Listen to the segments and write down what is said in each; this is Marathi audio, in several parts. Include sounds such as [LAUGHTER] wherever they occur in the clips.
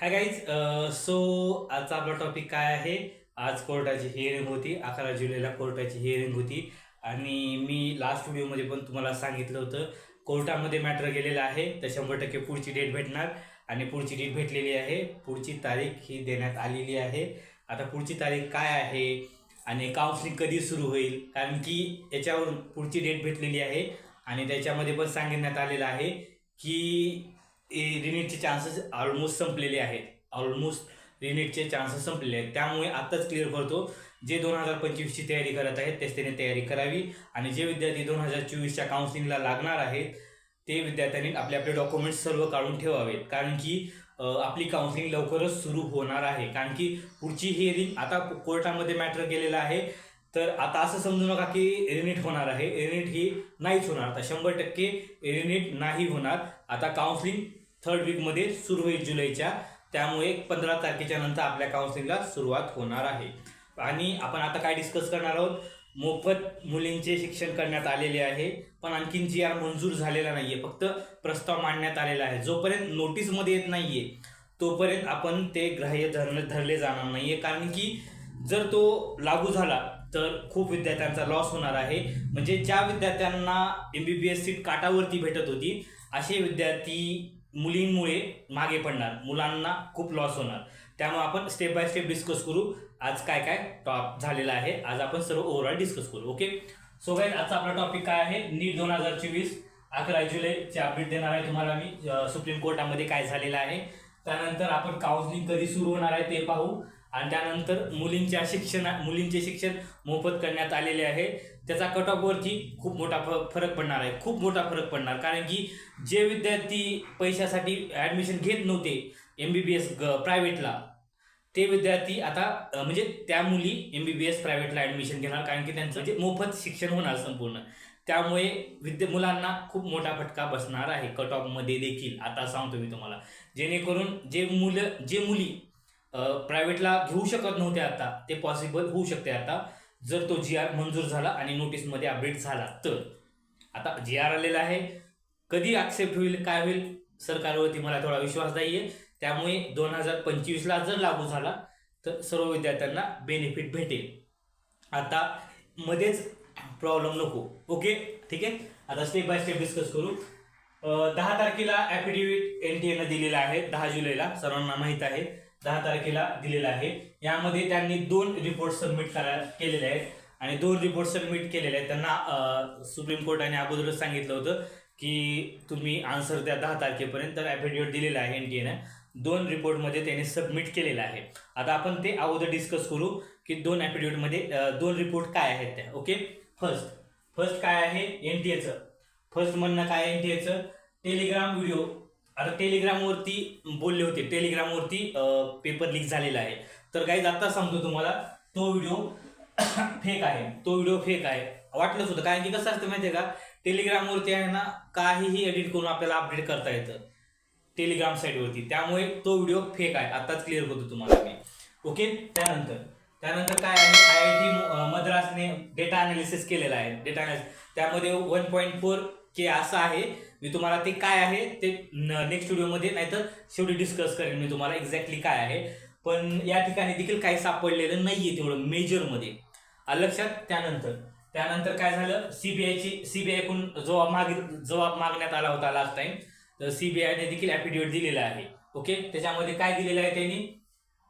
हाय गाईज सो आजचा आपला टॉपिक काय आहे? आज कोर्टाची हिअरिंग होती अकरा जुलैला कोर्टाची हिअरिंग होती. आणि मी लास्ट व्हिडिओमध्ये पण तुम्हाला सांगितलं होतं कोर्टामध्ये मॅटर गेलेलं आहे तर शंभर टक्के पुढची डेट भेटणार. आणि पुढची डेट भेटलेली आहे पुढची तारीख ही देण्यात आलेली आहे. आता पुढची तारीख काय आहे? आणि काउन्सिलिंग कधी सुरू होईल? कारण की याच्यावरून पुढची डेट भेटलेली आहे. आणि त्याच्यामध्ये पण सांगण्यात आलेलं आहे की रिनेटचे चान्सेस ऑलमोस्ट संपलेले आहेत. ऑलमोस्ट रिनेटचे चान्सेस संपलेले आहेत. त्यामुळे आत्ताच क्लिअर करतो जे दोन हजार पंचवीसची तयारी करत आहेत तेच त्याने तयारी करावी. आणि जे विद्यार्थी दोन हजार चोवीसच्या काउन्सिलिंगला लागणार आहेत ते विद्यार्थ्यांनी आपले आपले डॉक्युमेंट्स सर्व काढून ठेवावेत. कारण की आपली काउन्सिलिंग लवकरच सुरू होणार आहे. कारण की पुढची हिअरिंग आता कोर्टामध्ये मॅटर गेलेलं आहे. तर आता असं समजू नका की एरिनेट होणार आहे. एरिनेट ही नाहीच होणार. आता शंभर टक्के एरिनेट नाही होणार. आता काउन्सिलिंग थर्ड वीकमध्ये सुरू होईल जुलैच्या. त्यामुळे पंधरा तारखेच्या नंतर आपल्या काउन्सिलिंगला सुरुवात होणार आहे. आणि आपण आता काय डिस्कस करणार आहोत? मोफत मुलींचे शिक्षण करण्यात आलेले आहे. पण आणखीन जी आर मंजूर झालेला नाहीये. फक्त प्रस्ताव मांडण्यात आलेला आहे. जोपर्यंत नोटीसमध्ये येत नाहीये तोपर्यंत आपण ते ग्राह्य धरणे धरले जाणार नाहीये. कारण की जर तो लागू झाला तर खूप विद्यार्थ्यांचा लॉस होणार आहे. म्हणजे ज्या विद्यार्थ्यांना M B B S seat काटावरती भेटत होती असे विद्यार्थी मुलींमुळे मागे पडणार. मुलांना खूप लॉस होणार. त्यामुळे आपण स्टेप बाय स्टेप डिस्कस करू. आज काय काय टॉप झालेला आहे. आज आपण सर्व ओव्हरऑल डिस्कस करू. ओके सो गाईज आजचा आपला टॉपिक काय आहे? नीट दोन हजार चोवीस. अकरा जुलैचे अपडेट देणार आहे तुम्हाला मी. सुप्रीम कोर्टामध्ये काय झालेलं आहे. त्यानंतर आपण काउन्सिलिंग कधी सुरू होणार आहे ते पाहू. आणि त्यानंतर मुलींच्या शिक्षण मुलींचे शिक्षण मोफत करण्यात आलेले आहे. त्याचा कट ऑफवरती खूप मोठा फ- फरक पडणार आहे. खूप मोठा फरक पडणार. कारण की जे विद्यार्थी पैशासाठी ॲडमिशन घेत नव्हते एम बी बी एस ग प्रायव्हेटला ते विद्यार्थी आता म्हणजे त्या मुली एम बी बी एस प्रायव्हेटला ॲडमिशन घेणार. कारण की त्यांचं म्हणजे मोफत शिक्षण होणार संपूर्ण. त्यामुळे विद्या मुलांना खूप मोठा फटका बसणार आहे. कट ऑफमध्ये देखील. आता सांगतो मी तुम्हाला. जेणेकरून जे मुलं जे मुली प्रायव्हेटला घेऊ शकत नव्हते आता. ते पॉसिबल होऊ शकते आता. जर तो जी आर मंजूर झाला आणि नोटीसमध्ये अपडेट झाला तर. आता जी आर आलेला आहे. कधी ॲक्सेप्ट होईल काय होईल सरकारवरती मला थोडा विश्वास नाही आहे त्यामुळे दोन हजार पंचवीसला जर लागू झाला तर सर्व विद्यार्थ्यांना बेनिफिट भेटेल. आता मध्येच प्रॉब्लेम नको. ओके ठीक आहे? आता स्टेप बाय स्टेप डिस्कस करू. दहा तारखेला ॲफिडेव्हिट एन टी एनं दिलेला आहे. दहा जुलैला. सर्वांना माहीत आहे. दहा तारखेला दिलेला आहे. यामध्ये त्यांनी दोन रिपोर्ट सबमिट करा केलेले आहेत. आणि दोन रिपोर्ट सबमिट केलेले आहेत. त्यांना सुप्रीम कोर्टाने अगोदरच सांगितलं होतं की तुम्ही आन्सर द्या दहा तारखेपर्यंत. तर ॲफिडेविट दिलेला आहे एन टी एनं दोन रिपोर्टमध्ये त्यांनी सबमिट केलेलं आहे. आता आपण ते अगोदर डिस्कस करू की दोन ॲफिडेविटमध्ये दोन रिपोर्ट काय आहेत त्या. ओके फर्स्ट फर्स्ट काय आहे एन टी एचं फर्स्ट म्हणणं काय एन टी एचं टेलिग्राम व्हिडिओ आता टेलिग्रामवरती बोलले होते. टेलिग्रामवरती पेपर लीक झालेला आहे. तर काही आता सांगतो तुम्हाला तो व्हिडिओ फेक [COUGHS] आहे. तो व्हिडिओ फेक आहे. वाटलंच होतं. कारण की कसं असतं माहिती आहे का टेलिग्रामवरती आहे ना काहीही एडिट करून आपल्याला अपडेट करता येतं. टेलिग्राम साईटवरती त्यामुळे तो व्हिडिओ फेक आहे. आत्ताच क्लिअर करतो तुम्हाला मी. ओके त्यानंतर. त्यानंतर काय आहे? आय आय टी मद्रासने डेटा अनालिसिस केलेला आहे. डेटा अनालिसिस त्यामध्ये वन पॉईंट फोर के असं आहे. मी तुम्हाला ते काय आहे ते नेक्स्ट व्हिडिओमध्ये नाहीतर शेवटी डिस्कस करेन मी तुम्हाला एक्झॅक्टली काय आहे. पण या ठिकाणी देखील काही सापडलेलं नाहीये तेवढं मेजरमध्ये लक्षात त्यानंतर. त्यानंतर काय झालं? सीबीआयची सीबीआयकडून जबाब माग जबाब मागण्यात आला होता लास्ट टाइम तर सीबीआयने देखील ॲफिडेव्हिट दिलेला आहे. ओके त्याच्यामध्ये काय दिलेलं आहे त्यांनी?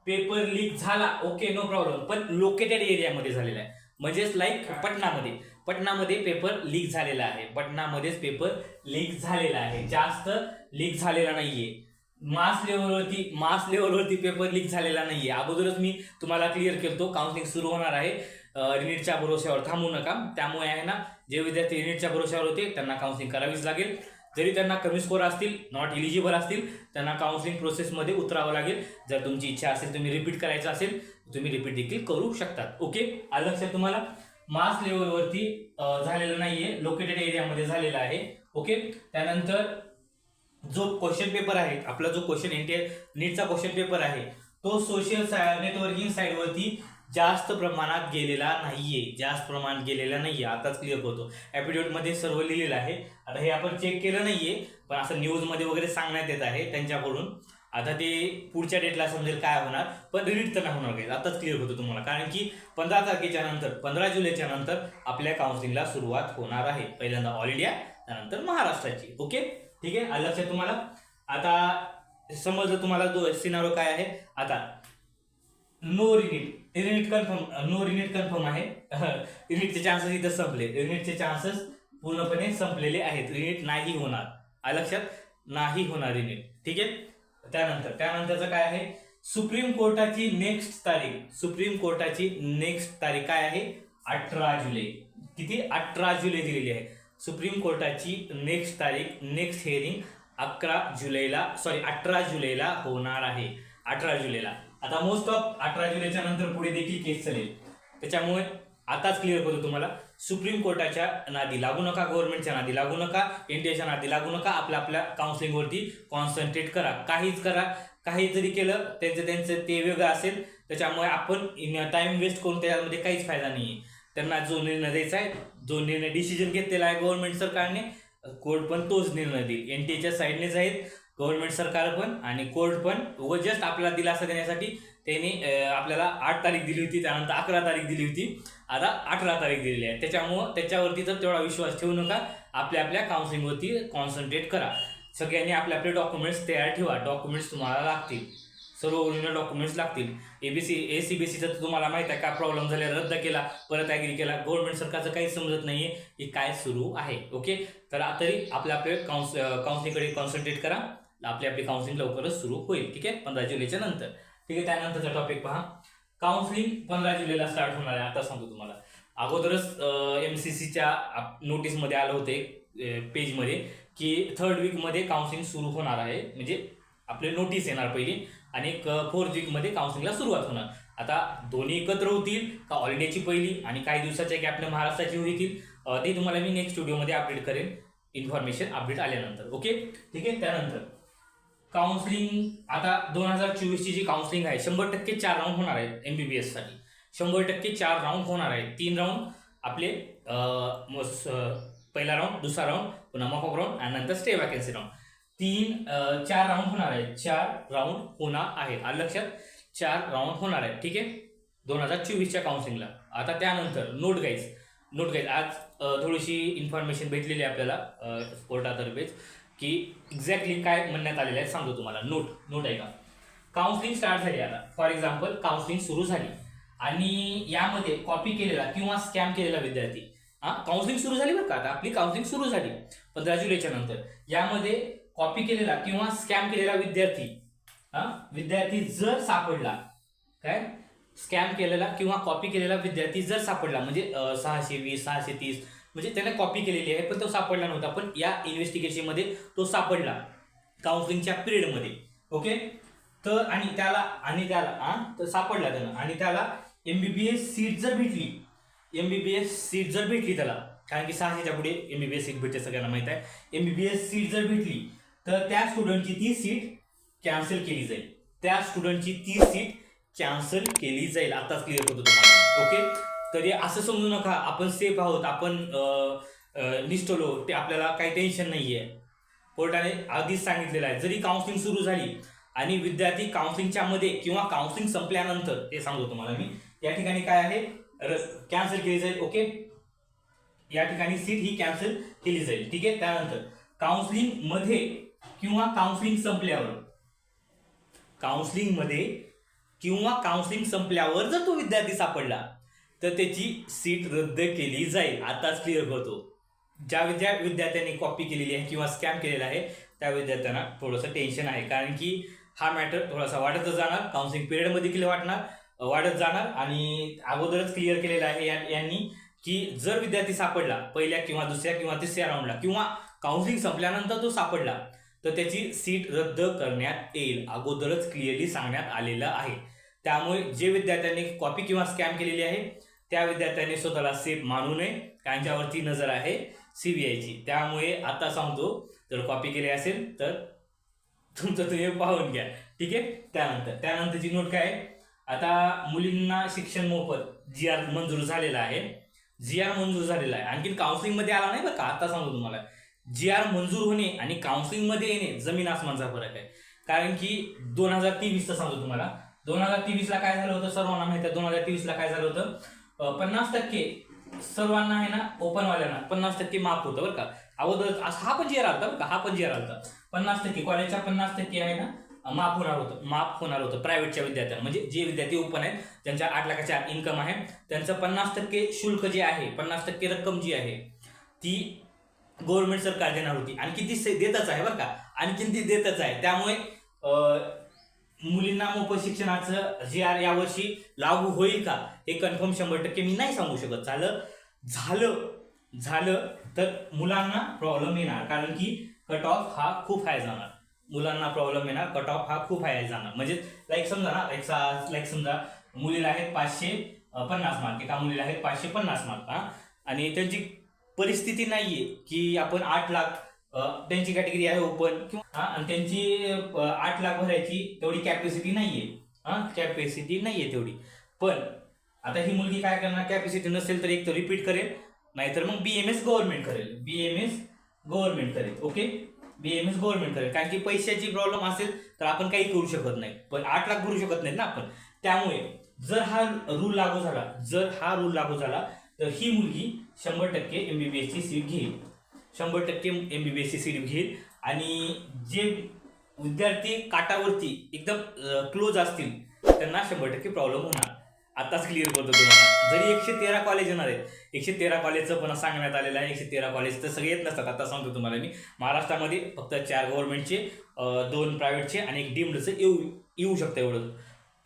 पेपर लीक झाला. ओके नो प्रॉब्लेम पण लोकेटेड एरियामध्ये झालेला आहे. म्हणजेच लाईक पटनामध्ये. पटनामध्ये पेपर लीक झालेला आहे. पटनामध्येच पेपर लीक झालेला आहे. जास्त लीक झालेला नाहीये. मास लेवलवरती मास लेवलवरती पेपर लीक झालेला नाहीये. अगोदरच मी तुम्हाला क्लिअर केलतो काउन्सिलिंग सुरू होणार आहे. रिनीटच्या भरोश्यावर थांबू नका. त्यामुळे आहे ना जे विद्यार्थी रिनीटच्या भरोश्यावर होते त्यांना काउन्सिलिंग करावीच लागेल. जरी त्यांना कमी स्कोर असतील नॉट इलिजिबल असतील त्यांना काउन्सिलिंग प्रोसेसमध्ये उतरावं लागेल. जर तुमची इच्छा असेल तुम्ही रिपीट करायचं असेल तुम्ही रिपीट देखील करू शकतात. ओके आज लक्षात तुम्हाला? मास लेवलवरती अं, झालेलं नाहीये. लोकेटेड एरियामध्ये झालेला आहे. ओके त्यानंतर जो क्वेश्चन पेपर आहे आपला जो क्वेश्चन एनटीए नीटचा क्वेश्चन पेपर आहे तो सोशल नेटवर्किंग साईटवरती जास्त प्रमाणात गेलेला नाहीये. जास्त प्रमाणात गेलेला नाहीये. आताच क्लिअर करतो ॲफिडेव्हिट सर्व लिहिलेलं आहे. आता हे आपण चेक केलं नाहीये पण असं न्यूजमध्ये वगैरे सांगण्यात येत आहे त्यांच्याकडून. आता ते पुढच्या डेटला समजेल काय होणार? पण रिलीट तर नाही होणार काही आताच क्लिअर होतं तुम्हाला. कारण की पंधरा तारखेच्या नंतर पंधरा जुलैच्या नंतर आपल्या काउन्सिलिंगला सुरुवात होणार आहे. पहिल्यांदा ऑल इंडिया त्यानंतर महाराष्ट्राची. ओके ठीक आहे? आलं लक्षात तुम्हाला? आता समजलं तुम्हाला दो सिनारो काय आहे? आता no reNEET reNEET confirm no reNEET confirm आहे. [LAUGHS] रिनिटचे चान्सेस इथं संपले. रिनिटचे चान्सेस पूर्णपणे संपलेले आहेत. रिनिट नाही होणार. लक्षात? नाही होणार रिनिट ठीक आहे? त्यानंतर त्यानंतरचं काय आहे? सुप्रीम कोर्टाची नेक्स्ट तारीख. सुप्रीम कोर्टाची नेक्स्ट तारीख काय आहे? अठरा जुलै. किती? अठरा जुलै दिलेली आहे. सुप्रीम कोर्टाची नेक्स्ट तारीख नेक्स्ट हिअरिंग अकरा जुलैला सॉरी अठरा जुलैला होणार आहे. अठरा जुलैला. आता मोस्ट ऑफ अठरा जुलैच्या नंतर पुढे देखील केस चालेल. त्याच्यामुळे आताच क्लिअर करतो तुम्हाला. सुप्रीम कोर्टाच्या नादी लागू नका गव्हर्नमेंटच्या नादी लागू नका इंडियाच्या नादी लागू नका आपल्या आपल्या काउन्सिलिंगवरती कॉन्सन्ट्रेट करा. काहीच करा काही जरी केलं त्यांचं त्यांचं ते वेगळं असेल त्याच्यामुळे आपण टाइम वेस्ट करून त्याच्यामध्ये काहीच फायदा नाही आहे त्यांना जो निर्णय द्यायचा आहे जो निर्णय डिसिजन घेतलेला आहे गव्हर्नमेंट सरकारने कोर्ट पण तोच निर्णय देईल. एन टी एच्या साईडनेच आहेत गव्हर्नमेंट सरकार पण आणि कोर्ट पण व जस्ट आपल्याला दिलासा देण्यासाठी त्यांनी आपल्याला आठ तारीख दिली होती त्यानंतर अकरा तारीख दिली होती. आता अठरा तारीख दिलेली आहे. त्याच्यामुळं त्याच्यावरती तर तेवढा विश्वास ठेवू नका. आपल्या आपल्या काउन्सिलिंगवरती कॉन्सन्ट्रेट करा. सगळ्यांनी आपले आपले डॉक्युमेंट्स तयार ठेवा. डॉक्युमेंट्स तुम्हाला लागतील. सर्व ओरिजिनल डॉक्युमेंट्स लागतील. A B C A C B सीचं तुम्हाला माहिती आहे काय प्रॉब्लेम झाले रद्द केला परत ॲग्री केला. गव्हर्नमेंट सरकारचं काही समजत नाही आहे की काय सुरू आहे. ओके तर तरी आपल्या आपले काउन्स काउन्सिलिंगकडे कॉन्सन्ट्रेट करा. आपली आपली काउन्सिलिंग लवकरच सुरू होईल. ठीक आहे? पंधरा जुलैच्या नंतर. ठीक आहे त्यानंतरचा टॉपिक पहा. काउन्सिलिंग पंधरा जुलैला स्टार्ट होणार आहे आता सांगतो तुम्हाला. अगोदरच एम सी सीच्या नोटीसमध्ये आलं होते पेजमध्ये की थर्ड वीकमध्ये काउन्सिलिंग सुरू होणार आहे. म्हणजे आपले नोटीस येणार पहिली आणि फोर्थ वीकमध्ये काउन्सिलिंगला सुरुवात होणार. आता दोन्ही एकत्र होतील का ऑल इंडियाची पहिली आणि काही दिवसाच्या गॅपने महाराष्ट्राची होतील ते तुम्हाला मी नेक्स्ट व्हिडिओमध्ये अपडेट करेन. इन्फॉर्मेशन अपडेट आल्यानंतर ओके ठीक आहे त्यानंतर. काउन्सिलिंग आता दोन हजार चोवीसची जी काउन्सिलिंग आहे शंभर टक्के चार राऊंड होणार आहेत एम बी बी एससाठी शंभर टक्के चार राऊंड होणार आहेत. तीन राऊंड आपले पहिला राऊंड दुसरा राऊंड पुन्हा मॉकअप राऊंड आणि नंतर स्टे वॅकन्सी राऊंड तीन चार राऊंड होणार आहेत. चार राऊंड होणार आहेत. आणि लक्षात? चार राऊंड होणार आहेत. ठीक आहे? दोन हजार चोवीसच्या काउन्सिलिंगला आता त्यानंतर नोट गाईज नोट गाईज आज थोडीशी इन्फॉर्मेशन भेटलेली आहे आपल्याला कोर्टातर्फेच की एक्झॅक्टली काय म्हणण्यात आलेलं आहे सांगतो तुम्हाला. नोट नोट आहे का? काउन्सिलिंग स्टार्ट झाली आता. फॉर एक्झाम्पल काउन्सिलिंग सुरू झाली. आणि यामध्ये कॉपी केलेला किंवा स्कॅम केलेला विद्यार्थी. हा? काउन्सिलिंग सुरू झाली बरं का? आता आपली काउन्सिलिंग सुरू झाली. पंधरा जुलैच्या नंतर. यामध्ये कॉपी केलेला किंवा स्कॅम केलेला विद्यार्थी हा? विद्यार्थी जर सापडला काय? स्कॅम केलेला किंवा कॉपी केलेला विद्यार्थी जर सापडला म्हणजे सहाशे वीस सहाशे तीस म्हणजे त्याने कॉपी केलेली आहे पण तो सापडला नव्हता. पण या इन्व्हेस्टिगेशनमध्ये तो सापडला काउन्सिलिंगच्या पिरियडमध्ये ओके तर आणि त्याला आणि त्याला हा? तर सापडला त्याला आणि त्याला M B B S seat जर भेटली M B B S seat जर भेटली त्याला कारण की सहाशेच्या पुढे M B B S seat भेटते सगळ्यांना माहीत आहे. M B B S seat जर भेटली तर त्या स्टुडंटची ती सीट कॅन्सल केली जाईल. त्या स्टुडंटची ती सीट कॅन्सल केली जाईल. आताच क्लिअर करतो तुम्हाला. ओके तरी असं समजू नका आपण सेफ आहोत आपण निष्ठलो ते आपल्याला काही टेन्शन नाही आहे कोर्टाने आधीच सांगितलेलं आहे जरी काउन्सिलिंग सुरू झाली आणि विद्यार्थी काउन्सिलिंगच्या मध्ये किंवा काउन्सिलिंग संपल्यानंतर ते सांगतो तुम्हाला मी या ठिकाणी काय आहे? कॅन्सल केली जाईल ओके या ठिकाणी सीट ही कॅन्सल केली जाईल ठीक आहे? त्यानंतर काउन्सिलिंगमध्ये किंवा काउन्सिलिंग संपल्यावर काउन्सिलिंगमध्ये किंवा काउन्सिलिंग संपल्यावर जर तो विद्यार्थी सापडला तर त्याची सीट रद्द केली जाईल. आताच क्लिअर करतो ज्या विद्या विद्यार्थ्यांनी कॉपी केलेली आहे किंवा स्कॅम केलेला आहे त्या विद्यार्थ्यांना थोडंसं टेन्शन आहे. कारण की हा मॅटर थोडासा वाढतच जाणार. काउन्सिलिंग पिरियडमध्ये देखील वाटणार वाढत जाणार. आणि अगोदरच क्लिअर केलेलं आहे या- यांनी की जर विद्यार्थी सापडला पहिल्या किंवा दुसऱ्या किंवा तिसऱ्या राऊंडला किंवा काउन्सिलिंग संपल्यानंतर तो सापडला तर त्याची सीट रद्द करण्यात येईल. अगोदरच क्लिअरली सांगण्यात आलेलं आहे. त्यामुळे जे विद्यार्थ्यांनी कॉपी किंवा स्कॅम केलेली आहे त्या विद्यार्थ्यांनी स्वतःला सेफ मानू नये. त्यांच्यावरती नजर आहे सीबीआयची त्यामुळे आता सांगतो जर कॉपी केली असेल तर तुमचं तुम्ही पाहून घ्या. ठीक आहे? त्यानंतर त्यानंतरची नोट काय आहे? आता मुलींना शिक्षण मोफत जी आर मंजूर झालेला आहे. जी आर मंजूर झालेला आहे. आणखीन काउन्सिलिंगमध्ये आला नाही बरं का? आता सांगतो तुम्हाला. जी आर मंजूर होणे आणि काउन्सिलिंगमध्ये येणे जमीन आसमानचा फरक आहे. कारण की दोन हजार तेवीसचं सांगतो तुम्हाला. दोन हजार तेवीसला काय झालं होतं? सर्वांना माहिती आहे दोन हजार तेवीसला काय झालं होतं? पन्नास टक्के सर्वांना आहे ना ओपनवाल्यांना पन्नास टक्के माफ होतं बरं का. अगोदर हा पण जिअर आलता बरं का हा पण जिअर आलता. पन्नास टक्के कॉलेजच्या पन्नास टक्के आहे ना माफ होणार होतं माफ होणार होतं प्रायव्हेटच्या विद्यार्थ्यांना. म्हणजे जे विद्यार्थी ओपन आहेत ज्यांच्या आठ लाखाच्या इन्कम आहे त्यांचं पन्नास टक्के शुल्क जे आहे पन्नास टक्के रक्कम जी आहे ती गव्हर्नमेंट सरकार देणार होती. आणखी ती से- देतच आहे बरं का. आणखीन ती देतच आहे. त्यामुळे मुलींना मोफत शिक्षणाचं जे आर यावर्षी लागू होईल का? हे कन्फर्म शंभर टक्के मी नाही सांगू शकत. झालं झालं. झालं. तर मुलांना प्रॉब्लेम येणार. कारण की कट ऑफ हा खूप हाय जाणार. मुलांना प्रॉब्लेम येणार. कट ऑफ हा खूप हाय जाणार. म्हणजे लाईक समजा ना लाईक लाईक समजा मुलीला आहेत पाचशे पन्नास मार्क एका मुलीला आहेत पाचशे पन्नास मार्क हा. आणि त्यांची परिस्थिती नाहीये की आपण आठ लाख त्यांची कॅटेगरी आहे ओपन किंवा आणि त्यांची आठ लाख भरायची तेवढी कॅपॅसिटी नाहीये. हा कॅपॅसिटी नाहीये तेवढी. पण आता ही मुलगी काय करणार? कॅपॅसिटी नसेल तर एक तर रिपीट करेल नाहीतर मग बीएमएस गव्हर्नमेंट करेल. बीएमएस गव्हर्नमेंट करेल ओके बीएमएस गव्हर्नमेंट करेल. कारण की पैशाची प्रॉब्लेम असेल तर आपण काही करू शकत नाही. पण आठ लाख भरू शकत नाही ना आपण. त्यामुळे जर हा रूल लागू झाला जर हा रूल लागू झाला तर ही मुलगी शंभर टक्के एम बी बी सीट घेईल. शंभर टक्के एम बी बी एसची सीट घेईल. आणि जे विद्यार्थी काटावरती एकदम क्लोज असतील त्यांना शंभर टक्के प्रॉब्लेम होणार. आताच क्लिअर करतो तुम्हाला. जरी एकशे तेरा कॉलेज येणार आहेत एकशे तेरा कॉलेजचं पण सांगण्यात आलेलं आहे एकशे तेरा कॉलेज तर सगळे येत नसतात. आता सांगतो तुम्हाला मी. महाराष्ट्रामध्ये फक्त चार गव्हर्नमेंटचे दोन प्रायव्हेटचे आणि एक डीमडचं येऊ येऊ शकतं एवढं.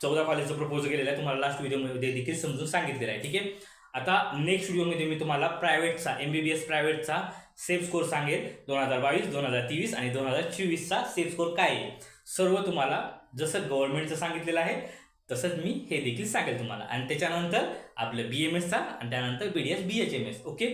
चौदा कॉलेजचं प्रपोज केलेलं आहे. तुम्हाला लास्ट व्हिडिओमध्ये देखील समजून सांगितलेलं आहे. ठीक आहे? आता नेक्स्ट व्हिडिओमध्ये मी तुम्हाला प्रायव्हेटचा एम बी बी एस प्रायव्हेटचा सेफ स्कोर सांगेल. दोन हजार बावीस दोन हजार तेवीस आणि दोन हजार चोवीसचा सेफ स्कोर काय आहे? सर्व तुम्हाला जसं गव्हर्नमेंटचं सांगितलेलं आहे तसंच मी हे देखील सांगेल तुम्हाला. आणि त्याच्यानंतर आपलं बी एम एसचा आणि त्यानंतर B D S B H M S okay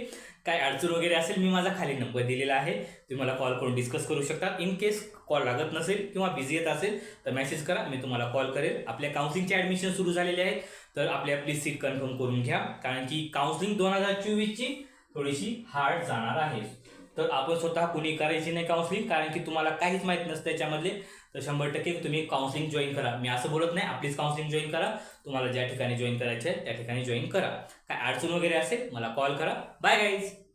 काय अडचण वगैरे असेल मी माझा खाली नंबर दिलेला आहे. तुम्ही मला कॉल करून डिस्कस करू शकता. इन केस कॉल लागत नसेल किंवा बिझी येत असेल तर मेसेज करा. मी तुम्हाला कॉल करेल. आपल्या काउन्सिलिंगचे ॲडमिशन सुरू झालेले आहेत. तर आपली आपली सीट कन्फर्म करून घ्या. कारण की काउन्सिलिंग दोन हजार चोवीसची थोडीशी हार्ड जाणार आहे. तर आपण स्वतः कुणी करायची नाही काउन्सिलिंग कारण की तुम्हाला काहीच माहीत नसतं त्याच्यामधले. तर शंभर टक्के तुम्ही काउन्सिलिंग जॉईन करा. मी असं बोलत नाही आपलीच काउन्सिलिंग जॉईन करा. तुम्हाला ज्या ठिकाणी जॉईन करायचे आहे त्या ठिकाणी जॉईन करा. काय अडचण वगैरे असेल मला कॉल करा. Bye guys